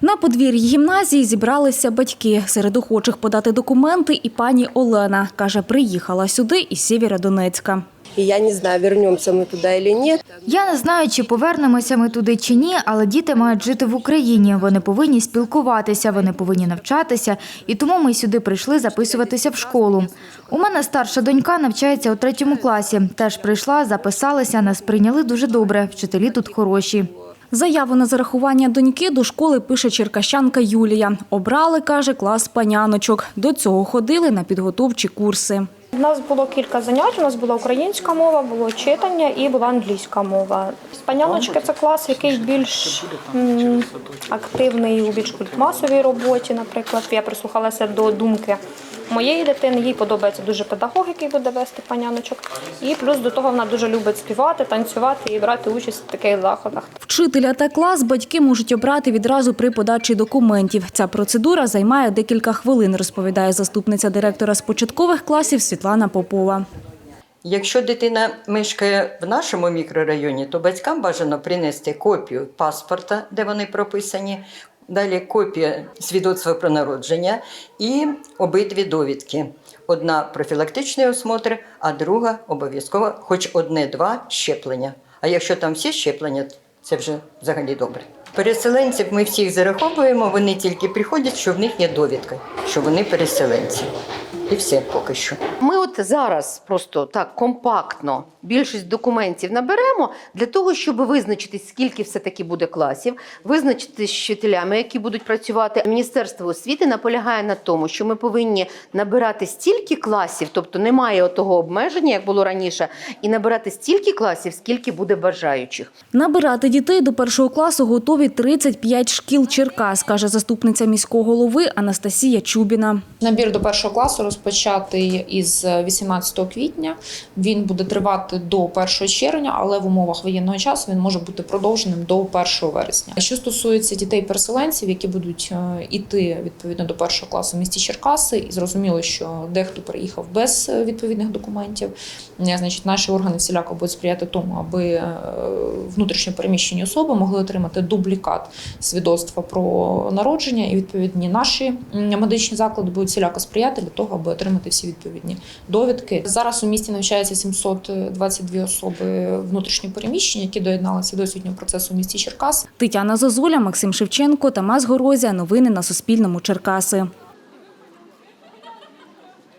На подвір'ї гімназії зібралися батьки. Серед охочих подати документи і пані Олена. Каже, приїхала сюди із Сєвєродонецька. И я не знаю, вернемся мы туда или нет. Я не знаю, чи повернемося ми туди чи ні, але діти мають жити в Україні. Вони повинні спілкуватися, вони повинні навчатися, і тому ми сюди прийшли записуватися в школу. У мене старша донька навчається у третьому класі. Теж прийшла, записалася, нас прийняли дуже добре. Вчителі тут хороші. Заяву на зарахування доньки до школи пише черкащанка Юлія. Обрали, каже, клас паняночок. До цього ходили на підготовчі курси. У нас було кілька занять. У нас була українська мова, було читання і була англійська мова. Спаняночки це клас, який більш м, активний у більш культмасовій роботі. Наприклад, я прислухалася до думки моєї дитини. Їй подобається дуже педагог, який буде вести паняночок. І плюс до того вона дуже любить співати, танцювати і брати участь в таких заходах. Вчителя та клас батьки можуть обрати відразу при подачі документів. Ця процедура займає декілька хвилин, розповідає заступниця директора з початкових класів Світлана Попова. Якщо дитина мешкає в нашому мікрорайоні, то батькам бажано принести копію паспорта, де вони прописані, далі копія свідоцтва про народження і обидві довідки. Одна профілактичний осмотр, а друга обов'язково хоч одне-два щеплення. А якщо там всі щеплення, це вже взагалі добре. Переселенців ми всіх зараховуємо, вони тільки приходять, що в них є довідка, що вони переселенці. І все поки що. Ми от зараз просто так компактно більшість документів наберемо для того, щоб визначити, скільки все-таки буде класів, визначити з вчителями, які будуть працювати. Міністерство освіти наполягає на тому, що ми повинні набирати стільки класів, тобто немає отого обмеження, як було раніше, і набирати стільки класів, скільки буде бажаючих. Набирати дітей до першого класу готові 35 шкіл Черкас, каже заступниця міського голови Анастасія Чубіна. Набір до першого класу розпочатий із 18 квітня. Він буде тривати до 1 червня, але в умовах воєнного часу він може бути продовженим до 1 вересня. Що стосується дітей-переселенців, які будуть е, іти відповідно до першого класу в місті Черкаси, і зрозуміло, що дехто приїхав без е, відповідних документів. Е, Значить, наші органи всіляко будуть сприяти тому, аби внутрішньо переміщені особи могли отримати дублікат свідоцтва про народження, і відповідні наші медичні заклади будуть всіляко сприяти для того, аби отримати всі відповідні довідки. Зараз у місті навчається 722 особи внутрішньо переміщення, які доєдналися до освітнього процесу в місті Черкас. Тетяна Зозуля, Максим Шевченко, Тамас Горозія. Новини на Суспільному. Черкаси.